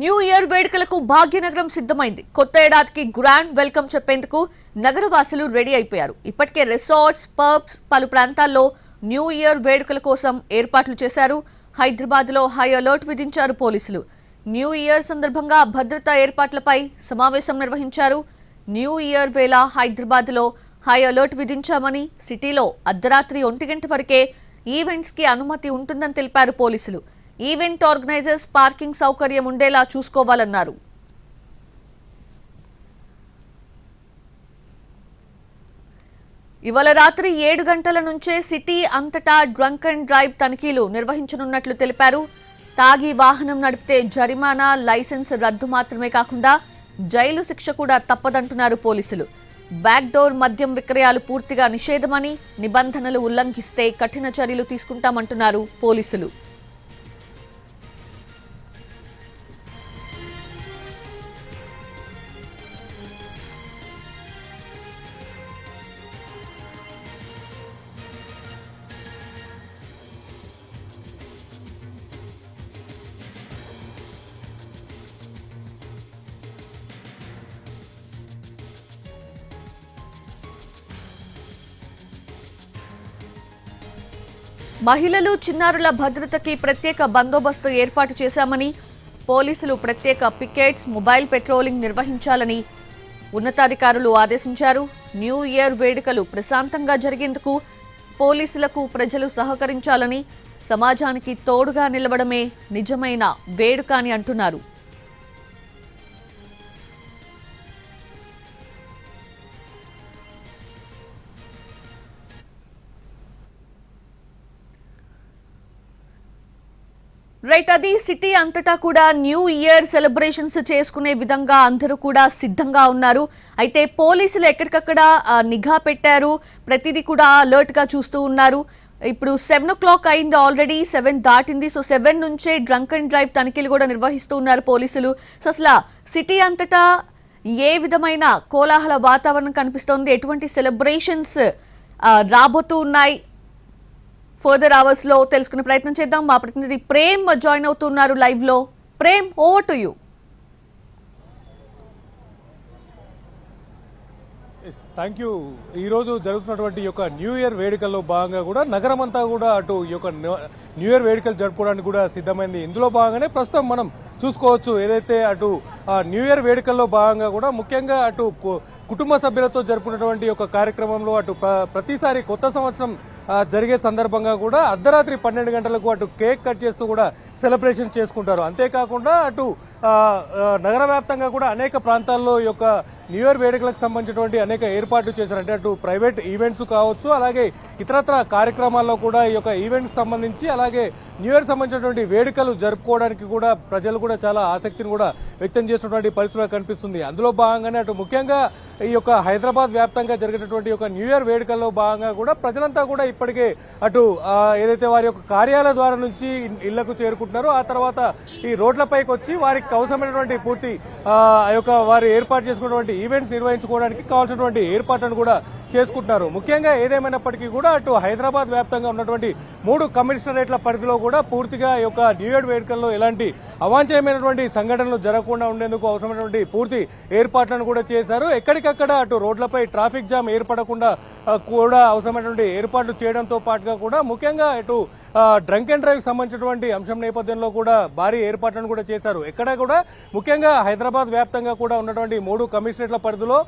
New year వేడుకలకు భాగ్యనగరం సిద్ధమైంది. కొత్త ఏడాదికి గ్రాండ్ వెల్కమ్ చెప్పేందుకు నగరవాసులు రెడీ అయిపోయారు. ఇప్పటికే రిసార్ట్స్ పబ్స్ పలు ప్రాంతాల్లో న్యూ ఇయర్ వేడుకల కోసం ఏర్పాట్లు చేశారు. హైదరాబాద్లో హై అలర్ట్ విధించారు పోలీసులు. న్యూ ఇయర్ సందర్భంగా భద్రతా ఏర్పాట్లపై సమావేశం నిర్వహించారు. న్యూ ఇయర్ వేళ హైదరాబాద్లో హై అలర్ట్ విధించామని సిటీలో అర్ధరాత్రి ఒంటి గంట వరకే ఈవెంట్స్కి అనుమతి ఉంటుందని తెలిపారు పోలీసులు. ఈవెంట్ ఆర్గనైజర్స్ పార్కింగ్ సౌకర్యం ఉండేలా చూసుకోవాలన్నారు. ఇవాళ రాత్రి ఏడు గంటల నుంచే సిటీ అంతటా డ్రంక్ అండ్ డ్రైవ్ తనిఖీలు నిర్వహించనున్నట్లు తెలిపారు. తాగి వాహనం నడిపితే జరిమానా లైసెన్స్ రద్దు మాత్రమే కాకుండా జైలు శిక్ష కూడా తప్పదంటున్నారు పోలీసులు. బ్యాక్ డోర్ మద్యం విక్రయాలు పూర్తిగా నిషేధమని నిబంధనలు ఉల్లంఘిస్తే కఠిన చర్యలు తీసుకుంటామంటున్నారు పోలీసులు. మహిళలు చిన్నారుల భద్రతకి ప్రత్యేక బందోబస్తు ఏర్పాటు చేశామని పోలీసులు ప్రత్యేక పికెట్స్ మొబైల్ పెట్రోలింగ్ నిర్వహించాలని ఉన్నతాధికారులు ఆదేశించారు. న్యూ ఇయర్ వేడుకలు ప్రశాంతంగా జరిగేందుకు పోలీసులకు ప్రజలు సహకరించాలని సమాజానికి తోడుగా నిలవడమే నిజమైన వేడుక అని అంటున్నారు. రైట్ అది సిటీ అంతటా కూడా న్యూ ఇయర్ సెలబ్రేషన్స్ చేసుకునే విధంగా అందరూ కూడా సిద్ధంగా ఉన్నారు. అయితే పోలీసులు ఎక్కడికక్కడ నిఘా పెట్టారు. ప్రతిదీ కూడా అలర్ట్గా చూస్తూ ఉన్నారు. ఇప్పుడు సెవెన్ ఓ క్లాక్ అయింది ఆల్రెడీ సెవెన్ దాటింది. సో సెవెన్ నుంచే డ్రంక్ అండ్ డ్రైవ్ తనిఖీలు కూడా నిర్వహిస్తూ ఉన్నారు పోలీసులు. సో అసలు సిటీ అంతటా ఏ విధమైన కోలాహల వాతావరణం కనిపిస్తోంది? ఎటువంటి సెలబ్రేషన్స్ రాబోతూ ఉన్నాయి? ఫర్దర్ అవర్స్లో తెలుసుకునే ప్రయత్నం చేద్దాం. మా ప్రతినిధి ప్రేమ్ జాయిన్ అవుతున్నారు లైవ్లో. Prem over to you thank you ఈరోజు జరుగుతున్నటువంటి ఈ యొక్క న్యూ ఇయర్ వేడుకల్లో భాగంగా కూడా నగరం అంతా కూడా అటు ఈ యొక్క న్యూ- ఇయర్ వేడుకలు జరుపుకోవడానికి కూడా సిద్ధమైంది. ఇందులో భాగంగానే ప్రస్తుతం మనం చూసుకోవచ్చు ఏదైతే అటు న్యూ ఇయర్ వేడుకల్లో భాగంగా కూడా ముఖ్యంగా అటు కు- కుటుంబ సభ్యులతో జరుపుకున్నటువంటి ఒక యొక్క కార్యక్రమంలో అటు ప్రతిసారి కొత్త సంవత్సరం జరిగే సందర్భంగా కూడా అర్ధరాత్రి పన్నెండు గంటలకు అటు కేక్ కట్ చేస్తూ కూడా సెలబ్రేషన్ చేసుకుంటారు. అంతేకాకుండా అటు నగర వ్యాప్తంగా కూడా అనేక ప్రాంతాల్లో ఈ యొక్క న్యూ ఇయర్ వేడుకలకు సంబంధించినటువంటి అనేక ఏర్పాట్లు చేశారు. అంటే అటు ప్రైవేట్ ఈవెంట్స్ కావచ్చు అలాగే ఇతరత్ర కార్యక్రమాల్లో కూడా ఈ యొక్క ఈవెంట్స్ సంబంధించి అలాగే న్యూ ఇయర్ సంబంధించినటువంటి వేడుకలు జరుపుకోవడానికి కూడా ప్రజలు కూడా చాలా ఆసక్తిని కూడా వ్యక్తం చేసినటువంటి పరిస్థితులు కనిపిస్తుంది. అందులో భాగంగానే అటు ముఖ్యంగా ఈ యొక్క హైదరాబాద్ వ్యాప్తంగా జరిగినటువంటి యొక్క న్యూ ఇయర్ వేడుకల్లో భాగంగా కూడా ప్రజలంతా కూడా ఇప్పటికే అటు ఏదైతే వారి యొక్క కార్యాలయ ద్వారా నుంచి ఇళ్ళకు చేరుకుంటున్నారో ఆ తర్వాత ఈ రోడ్లపైకి వచ్చి వారికి అవసరమైనటువంటి పూర్తి ఆ యొక్క వారు ఏర్పాటు చేసుకున్నటువంటి ఈవెంట్స్ నిర్వహించుకోవడానికి కావాల్సినటువంటి ఏర్పాట్లను కూడా చేసుకుంటున్నారు. ముఖ్యంగా ఏదేమైనప్పటికీ కూడా అటు హైదరాబాద్ వ్యాప్తంగా ఉన్నటువంటి మూడు కమిషనరేట్ల పరిధిలో కూడా పూర్తిగా ఈ యొక్క న్యూ ఇయర్ వేడుకల్లో ఎలాంటి అవాంఛనీయమైనటువంటి సంఘటనలు జరగకుండా ఉండేందుకు అవసరమైనటువంటి పూర్తి ఏర్పాట్లను కూడా చేశారు. ఎక్కడికక్కడ అటు రోడ్లపై ట్రాఫిక్ జామ్ ఏర్పడకుండా కూడా అవసరమైనటువంటి ఏర్పాట్లు చేయడంతో పాటుగా కూడా ముఖ్యంగా అటు డ్రంక్ అండ్ డ్రైవ్ సంబంధించినటువంటి అంశం నేపథ్యంలో కూడా భారీ ఏర్పాట్లను కూడా చేశారు. ఎక్కడ కూడా ముఖ్యంగా హైదరాబాద్ వ్యాప్తంగా కూడా ఉన్నటువంటి మూడు కమిషనరేట్ల పరిధిలో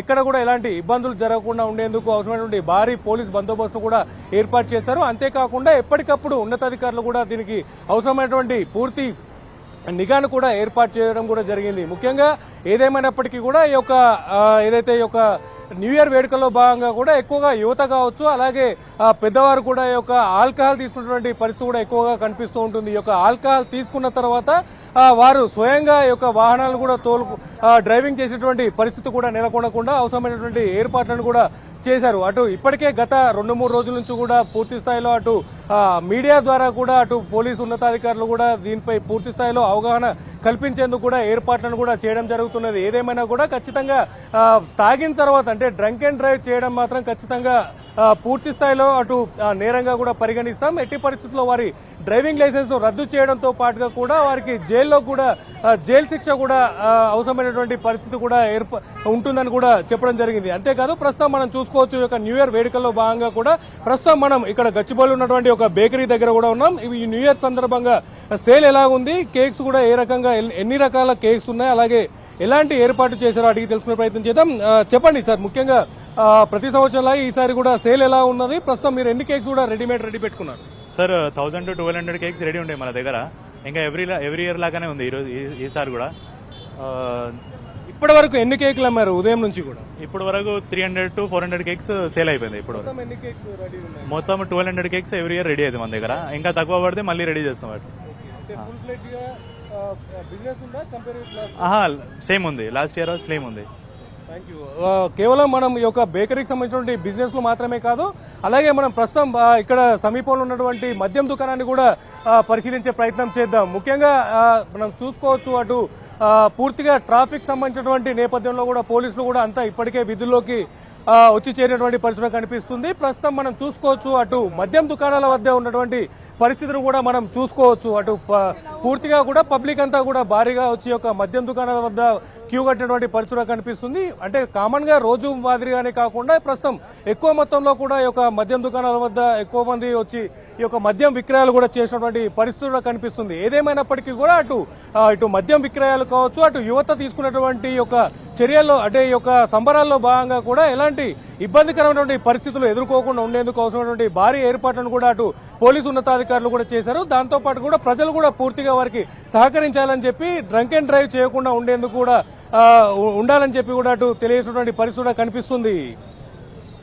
ఎక్కడ కూడా ఎలాంటి ఇబ్బందులు జరగకుండా ఉండేందుకు అవసరమైనటువంటి భారీ పోలీస్ బందోబస్తు కూడా ఏర్పాటు చేశారు. అంతేకాకుండా ఎప్పటికప్పుడు ఉన్నతాధికారులు కూడా దీనికి అవసరమైనటువంటి పూర్తి నిఘాను కూడా ఏర్పాటు చేయడం కూడా జరిగింది. ముఖ్యంగా ఏదేమైనప్పటికీ కూడా ఈ యొక్క ఏదైతే ఈ యొక్క న్యూ ఇయర్ వేడుకల్లో భాగంగా కూడా ఎక్కువగా యువత కావచ్చు అలాగే పెద్దవారు కూడా ఈ యొక్క ఆల్కహాల్ తీసుకున్నటువంటి పరిస్థితి కూడా ఎక్కువగా కనిపిస్తూ ఉంటుంది. ఈ యొక్క ఆల్కహాల్ తీసుకున్న తర్వాత వారు స్వయంగా ఈ యొక్క వాహనాలు కూడా తోలు డ్రైవింగ్ చేసేటువంటి పరిస్థితి కూడా నెలకొనకుండా అవసరమైనటువంటి ఏర్పాట్లను కూడా చేశారు. అటు ఇప్పటికే గత రెండు మూడు రోజుల నుంచి కూడా పూర్తి స్థాయిలో అటు మీడియా ద్వారా కూడా అటు పోలీసు ఉన్నతాధికారులు కూడా దీనిపై పూర్తి స్థాయిలో అవగాహన కల్పించేందుకు కూడా ఏర్పాట్లను కూడా చేయడం జరుగుతున్నది. ఏదేమైనా కూడా ఖచ్చితంగా తాగిన తర్వాత అంటే డ్రంక్ అండ్ డ్రైవ్ చేయడం మాత్రం ఖచ్చితంగా పూర్తి స్థాయిలో అటు నేరంగా కూడా పరిగణిస్తాం. ఎట్టి పరిస్థితుల్లో వారి డ్రైవింగ్ లైసెన్స్ రద్దు చేయడంతో పాటుగా కూడా వారికి జైల్లో కూడా జైలు శిక్ష కూడా అవసరమైనటువంటి పరిస్థితి కూడా ఏర్ప ఉంటుందని కూడా చెప్పడం జరిగింది. అంతేకాదు ప్రస్తుతం మనం చూసుకోవచ్చు ఈ యొక్క న్యూ ఇయర్ వేడుకల్లో భాగంగా కూడా ప్రస్తుతం మనం ఇక్కడ గచ్చిబౌలి ఉన్నటువంటి ఒక బేకరీ దగ్గర కూడా ఉన్నాం. ఇవి ఈ న్యూ ఇయర్ సందర్భంగా సేల్ ఎలా ఉంది కేక్స్ కూడా ఏ రకంగా ఎన్ని రకాల కేక్స్ ఉన్నాయి అలాగే ఎలాంటి ఏర్పాటు చేశారో అడిగి తెలుసుకునే ప్రయత్నం చేద్దాం. చెప్పండి సార్ ముఖ్యంగా ప్రతి సంవత్సరంలా ఈసారి కూడా సేల్ ఎలా ఉన్నది? ప్రస్తుతం మీరు ఎన్ని కేక్స్ కూడా రెడీమేడ్ రెడీ పెట్టుకున్నారు? Sir thousand to twelve hundred cakes ready ఉండే మన దగ్గర. ఇంకా ఎవ్రీ ఎవ్రీ ఇయర్ లాగానే ఉంది ఈరోజు ఈ- ఈసారి కూడా. ఇప్పటి వరకు ఎన్ని కేకులు అమ్మారు ఉదయం నుంచి కూడా? ఇప్పుడు వరకు three hundred to four hundred cakes sale అయిపోయింది ఇప్పుడు మొత్తం twelve hundred cakes every year ready అవుతుంది మన దగ్గర. ఇంకా తక్కువ పడితే మళ్ళీ రెడీ చేస్తాం వాటి సేమ్ ఉంది? లాస్ట్ ఇయర్ సేమ్ ఉంది. Uh, కేవలం మనం ఈ యొక్క బేకరీకి సంబంధించినటువంటి బిజినెస్లో మాత్రమే కాదు అలాగే మనం ప్రస్తుతం ఇక్కడ సమీపంలో ఉన్నటువంటి మద్యం దుకాణాన్ని కూడా పరిశీలించే ప్రయత్నం చేద్దాం. ముఖ్యంగా మనం చూసుకోవచ్చు అటు పూర్తిగా ట్రాఫిక్ సంబంధించినటువంటి నేపథ్యంలో కూడా పోలీసులు కూడా అంతా ఇప్పటికే విధుల్లోకి వచ్చి చేరినటువంటి పరిస్థితి కనిపిస్తుంది. ప్రస్తుతం మనం చూసుకోవచ్చు అటు మద్యం దుకాణాల వద్ద ఉన్నటువంటి పరిస్థితులు కూడా మనం చూసుకోవచ్చు. అటు పూర్తిగా కూడా పబ్లిక్ అంతా కూడా భారీగా వచ్చి ఒక మద్యం దుకాణాల వద్ద క్యూ కట్టినటువంటి పరిస్థితులు కనిపిస్తుంది. అంటే కామన్గా రోజు మాదిరిగానే కాకుండా ప్రస్తుతం ఎక్కువ మొత్తంలో కూడా ఈ యొక్క మద్యం దుకాణాల వద్ద ఎక్కువ మంది వచ్చి ఈ యొక్క మద్యం విక్రయాలు కూడా చేసినటువంటి పరిస్థితులు కనిపిస్తుంది. ఏదేమైనప్పటికీ కూడా అటు ఇటు మద్యం విక్రయాలు కావచ్చు అటు యువత తీసుకున్నటువంటి యొక్క చర్యల్లో అంటే ఈ యొక్క సంబరాల్లో భాగంగా కూడా ఎలాంటి ఇబ్బందికరమైనటువంటి పరిస్థితులు ఎదుర్కోకుండా ఉండేందుకు అవసరమైనటువంటి భారీ ఏర్పాట్లను కూడా అటు పోలీసు ఉన్నతాధికారులు కూడా చేశారు. దాంతోపాటు కూడా ప్రజలు కూడా పూర్తిగా వారికి సహకరించాలని చెప్పి డ్రంక్ అండ్ డ్రైవ్ చేయకుండా ఉండేందుకు కూడా ఉండాలని చెప్పి కూడా అటు తెలియజేసినటువంటి పరిస్థితి కూడా కనిపిస్తుంది.